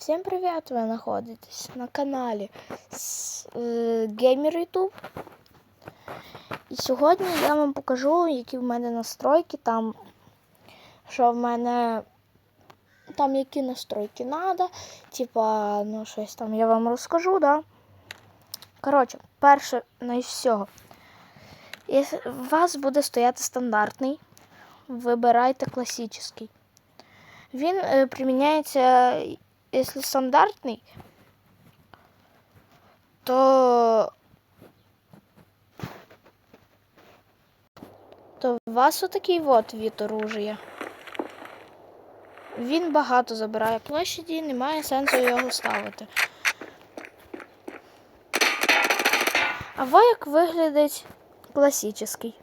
Всім привіт! Ви знаходитесь на каналі е, Gamer YouTube. І сьогодні я вам покажу, які в мене настройки там. Що в мене там які настройки треба. Типа, ну щось там я вам розкажу, да? Коротше, перше на всього. Якщо у вас буде стояти стандартний, вибирайте класичний. Він е, приміняється, якщо стандартний, то, то у вас отакий от від оружия. Він багато забирає площаді, немає сенсу його ставити. А во як виглядить класичний.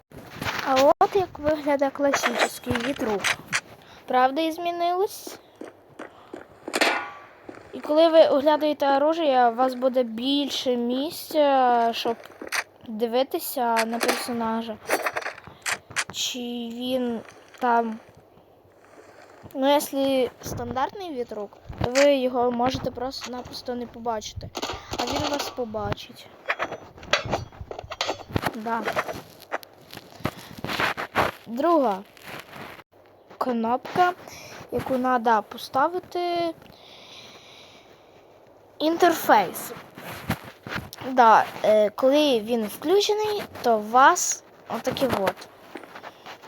А от як виглядає класичний від рук. Правда, і змінилось. Коли ви оглядаєте оружие, у вас буде більше місця, щоб дивитися на персонажа. Чи він там. Ну, якщо стандартний від рук, то ви його можете просто-напросто не побачити. А він вас побачить. Да. Друга кнопка, яку треба поставити інтерфейс. Да, е, коли він включений, то у вас отакі от.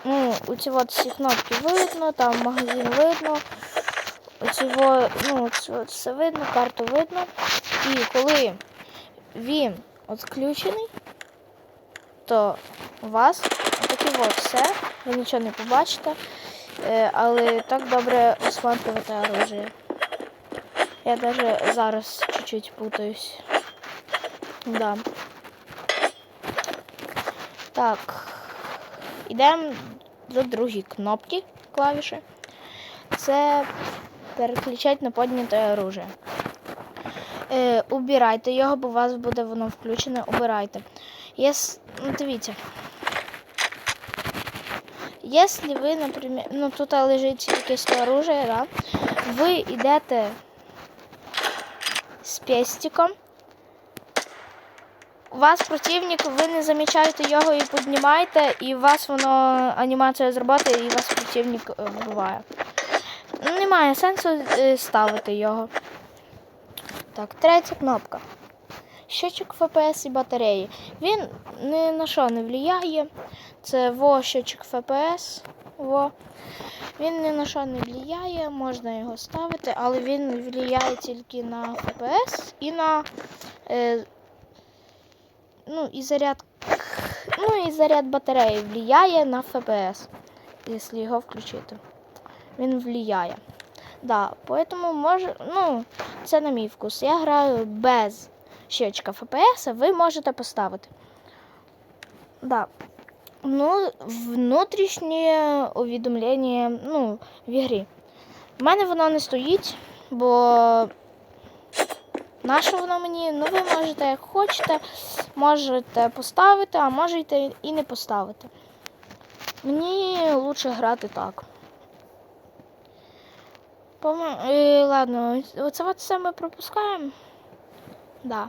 Ну, оці от всі кнопки видно, там магазин видно. Оці во, ну, оці от все видно, карту видно. І коли він відключений, то у вас отакі от все, ви нічого не побачите. Е, але так добре осматривати оружие. Я даже зараз чуть-чуть путаюсь. Да. Так. Йдемо до другої кнопки клавіші. Це переключати на підняте оружие. Е, убирайте його, бо у вас буде воно включене. Убирайте. Єс... Ну, дивіться. Если ви, наприклад, ну тут лежить якесь оружие, да, ви йдете з пестиком. У вас противник, ви не замічаєте його і піднімаєте, і у вас воно анімація зробити, і вас противник е, вбиває. Немає сенсу е, ставити його. Так, третя кнопка. Щочок FPS і батареї. Він ні на що не впливає. Це во щочок FPS. Во. Він ні на що не впливає, можна його ставити, але він впливає тільки на FPS і на е, ну, і заряд ну, і заряд батареї впливає на FPS, якщо його включити. Він впливає. Да, поэтому може, ну, це на мій вкус. Я граю без щечка FPS, ви можете поставити. Да. Ну, внутрішнє увідомлення ну, в ігрі. У мене воно не стоїть, бо наше воно мені, ну ви можете як хочете, можете поставити, а можете і не поставити. Мені краще грати так. Пом... Е, ладно, оце все ми пропускаємо. Да.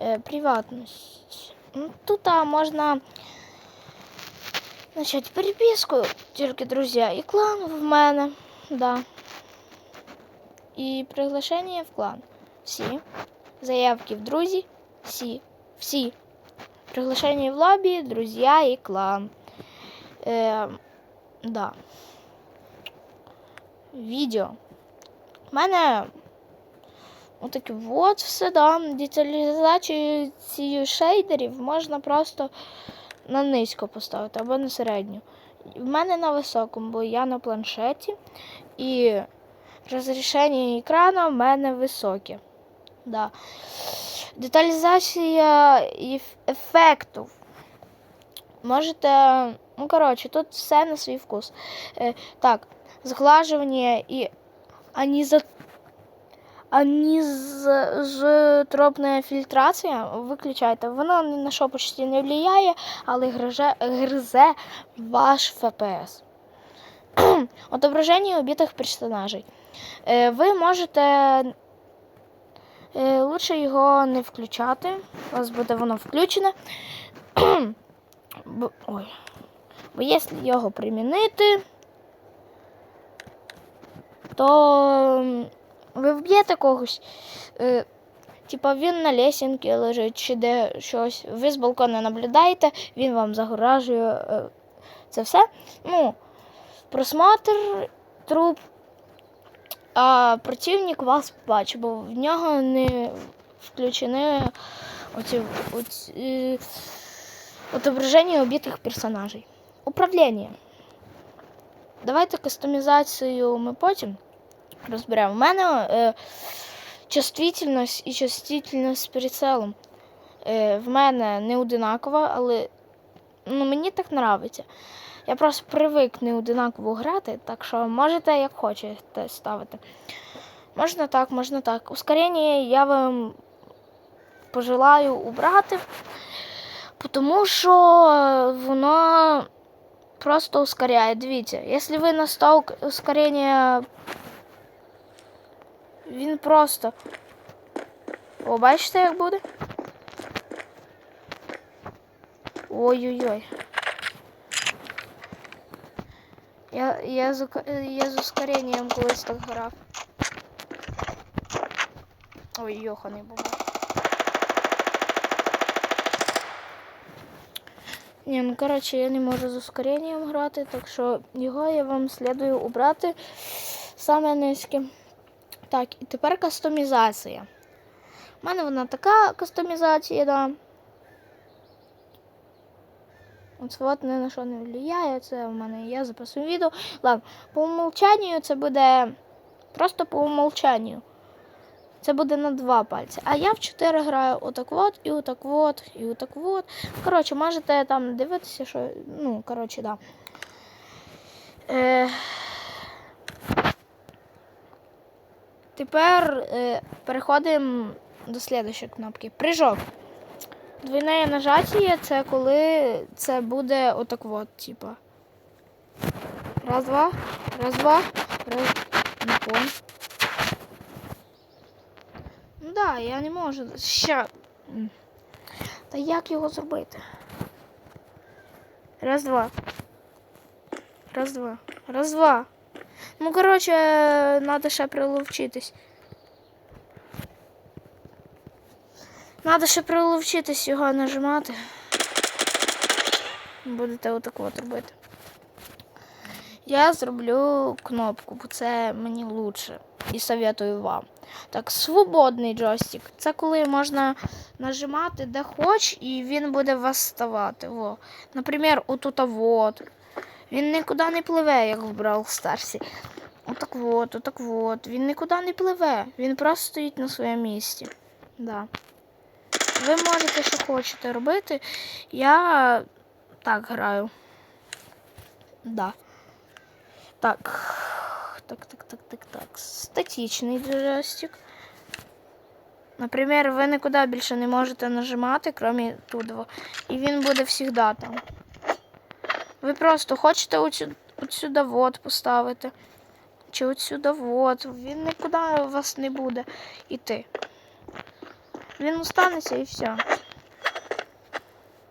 Е, приватність. Ну, Тут а, можна начать переписку, тільки друзі і клан в мене. Да. І приглашення в клан. Всі. Заявки в друзі. Всі. Всі. Приглашення в лобі, друзі і клан. Е, да. Відео. У мене отаке от все, да. Деталізацію шейдерів можна просто на низько поставити або на середню. В мене на високому, бо я на планшеті. І розрішення екрану в мене високе. Да. Деталізація еф- ефектів. Можете, ну, коротше, тут все на свій вкус. Е, так, зглажування і аніза... анізотропна фільтрація виключайте. Воно ні на що почти не впливає, але гриже, гризе ваш ФПС. Отображение убитых персонажей. Е, ви можете е, лучше його не включати. У вас буде воно включене. Бо, ой. Бо якщо його примінити, то ви вб'єте когось. Е, Типа він на лесінці лежить чи де щось. Ви з балкона наблюдаєте, він вам загоражує е, це все. Ну, просмотр труп, а противник вас бачить, бо в нього не включені оці, оці, е, отображення убитих персонажей. Управління. Давайте кастомізацію ми потім розберемо. У мене е, чувствительність і чувствительність з прицелом. Е, в мене не одинакова, але ну, мені так подобається. Я просто привик не одинаково грати, так що можете як хочете ставити. Можна так, можна так. Ускорення я вам пожелаю убрати, тому що воно просто ускоряє. Дивіться, якщо ви на 100 ускорення, він просто. О, бачите, як буде? Ой-ой-ой. Я, я, з, я з ускоренням колись так грав. Ой, йоханий бува. Ні, ну коротше, я не можу з ускоренням грати, так що його я вам слідую убрати саме низьке. Так, і тепер кастомізація. У мене вона така кастомізація, да. От вот ні на що не впливає, це в мене є записую відео. Ладно, по умолчанню це буде просто по умолчанню. Це буде на два пальці. А я в чотири граю отак от, і отак от, і отак от. Коротше, можете там дивитися, що. Ну, коротше, да. Е... Тепер е, переходимо до слідчої кнопки. Прыжок. Двойне нажаття це коли це буде отак от, типа. Раз, два, раз, два, раз. Не понял. Ну да, я не можу. Ща. Та як його зробити? Раз, два. Раз, два. Раз, два. Ну, коротше, треба ще приловчитись. Надо ще приловчитись його нажимати. Будете отак от робити. Я зроблю кнопку, бо це мені лучше. І советую вам. Так, свободний джойстик. Це коли можна нажимати де хоч, і він буде вас ставати. Во. Наприклад, отут вот. Він нікуди не пливе, як в Brawl Старсі. Отак вот, отак вот. Він нікуди не пливе. Він просто стоїть на своєму місці. Да. Ви можете, що хочете робити. Я так граю. Да. Так. Так, так, так, так, так. Статичний джойстик. Наприклад, ви нікуди більше не можете нажимати, крім тут. І він буде завжди там. Ви просто хочете от, сю- вот поставити. Чи от сюди вот. Він нікуди у вас не буде йти. Він останеться і все.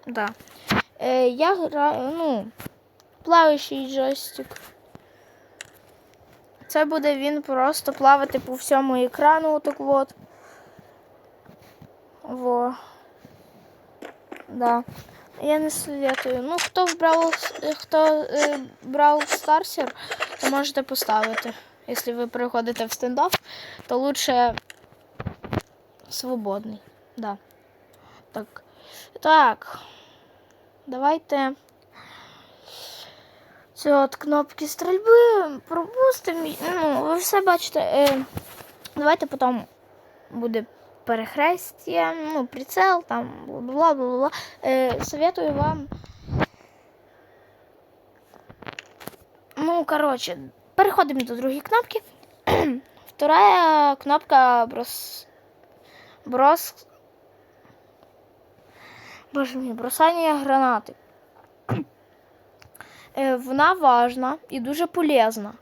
Да. Е, я граю, ну, плаваючий джойстик. Це буде він просто плавати по всьому екрану, отак от. Во. Да. Я не советую. Ну, хто вбрав, хто е, брав старсер, то можете поставити. Якщо ви переходите в стендап, то лучше свободний. Да. Так. Так. Давайте. Ці от кнопки стрільби пропустимо. Ну, ви все бачите. Е, давайте потім буде перехрестя, ну, прицел, там, бла бла бла. Е, советую вам. Ну, коротше, переходимо до другої кнопки. Вторая кнопка брос. Брос. Боже мій, бросання гранати. Е, Вона важна і дуже полезна.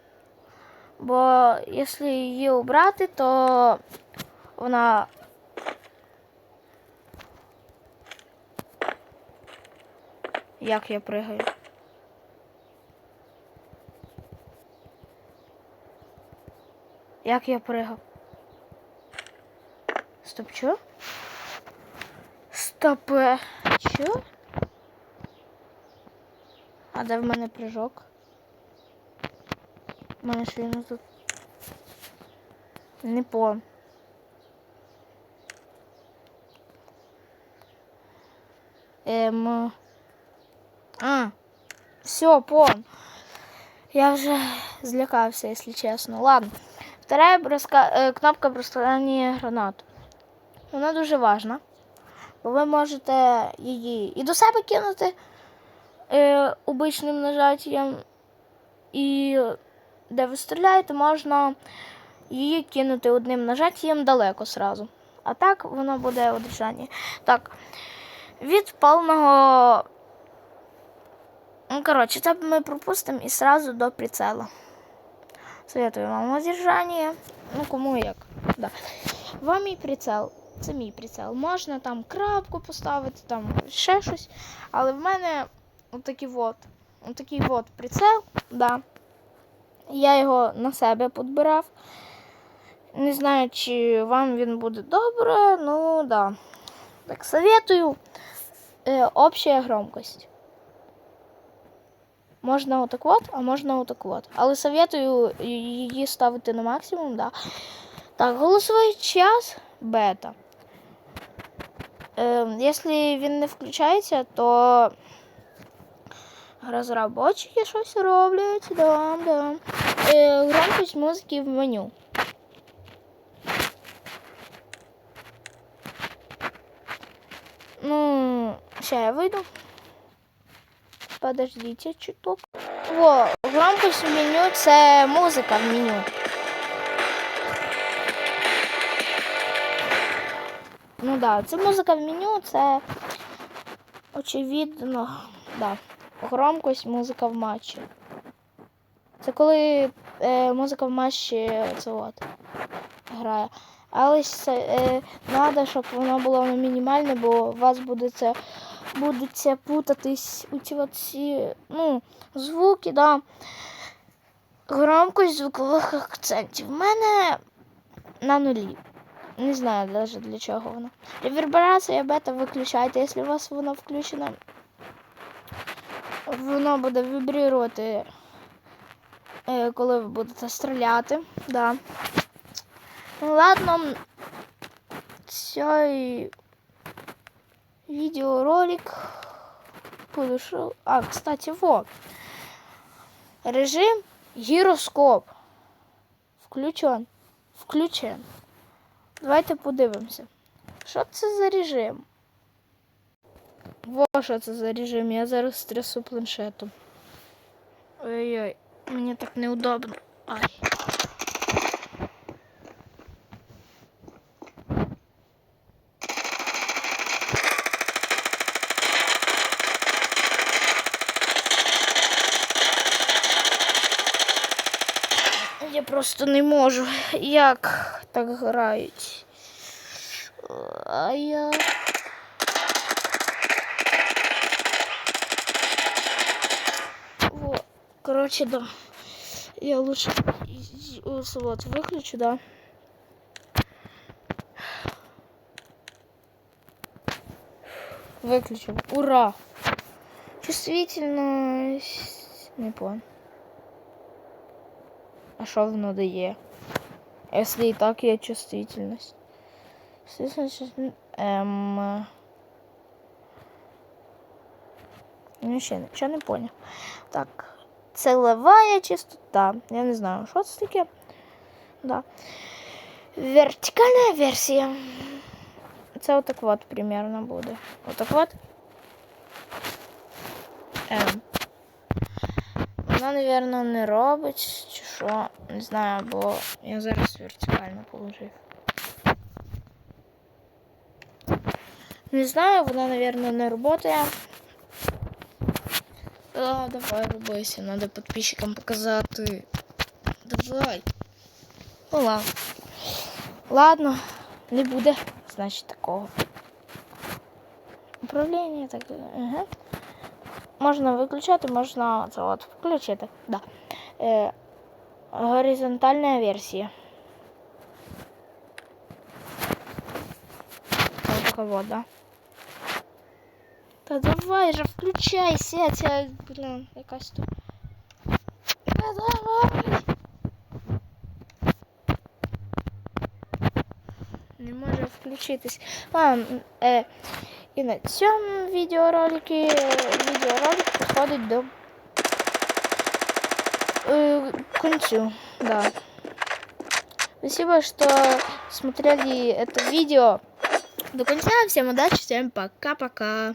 Бо якщо її обрати, то вона. Як я пригаю? Як я пригав? Стоп, чо? Стоп. е, Чо? А де в мене прыжок? У мене ж він тут. Не по. Ем. А. Все, пон. Я вже злякався, якщо чесно. Ладно. Вторая броска... е, кнопка бросання гранат. Вона дуже важна. Бо ви можете її і до себе кинути е, обичним нажаттям. І де ви стріляєте, можна її кинути одним нажаттям далеко сразу. А так воно буде у держанні. Так. Від палного. Ну, коротше, це ми пропустимо і сразу до прицела. Советую вам удержання. Ну, кому як. Да. Вам мій прицел. Це мій прицел. Можна там крапку поставити, там ще щось. Але в мене отакий от, отакий от прицел. Да. Я його на себе підбирав. Не знаю, чи вам він буде добре, ну да. Так, советую. Е, общая громкость. Можна отак от, а можна отак от. Але советую її ставити на максимум, да. Так, голосовий час бета. Е, якщо він не включається, то розробники щось роблять. Да, да. Е, громкость музики в меню. Ну, сейчас я выйду. Подождите чуток. Во, громкость в меню це музика в меню. Ну да, це музика в меню, це очевидно, да. Громкость музика в матчі. Це коли е, музика в матчі це от грає. Але е, треба, щоб воно було мінімальне, бо у вас буде це, будуть путатись у ці оці, ну, звуки, да. Громкость звукових акцентів. У мене на нулі. Не знаю навіть для чого воно. Реверберація бета виключайте, якщо у вас воно включено. Воно буде вібрувати, е, коли ви будете стріляти. Да. Ну ладно, цей видеоролик подошел. А, кстати, вот. Режим гіроскоп. Включен. Включен. Давайте подивимося. Що це за режим? Во, що це за режим? Я зараз стрясу планшетом. Ой-ой, мені так неудобно. Ай. Я просто не можу. Як так грають? А я. Во. Короче, да. Я лучше вот выключу, да. Выключил. Ура! Чувствительность. Не понял. А що воно дає? А Якщо і так є чувствительність. Чувствительність, Ем... Ну, ще нічого не поняв. Так. Целевая частота. Я не знаю, що це таке. Да. Вертикальна версія. Це отак от примерно буде. Отак от. Ем. Вона, напевно, не робить, чи що, не знаю, бо я зараз вертикально положив. Не знаю, вона, напевно, не працює. А, давай робися, треба підписчикам показати. Давай. Ну ладно. Ладно, не буде, значить, такого. Управління так. Ага. Можна виключати, можна це от включити. Да. Е, горизонтальна версія. Вот така вот, да. Та давай же, включайся, ця, блін, якась тут. Та давай. Не може включитись. Ладно, е, і на цьому відеороликі відеоролик підходить до к концу. Да. Спасибо, что смотрели это видео до конца. Всем удачи, всем пока-пока.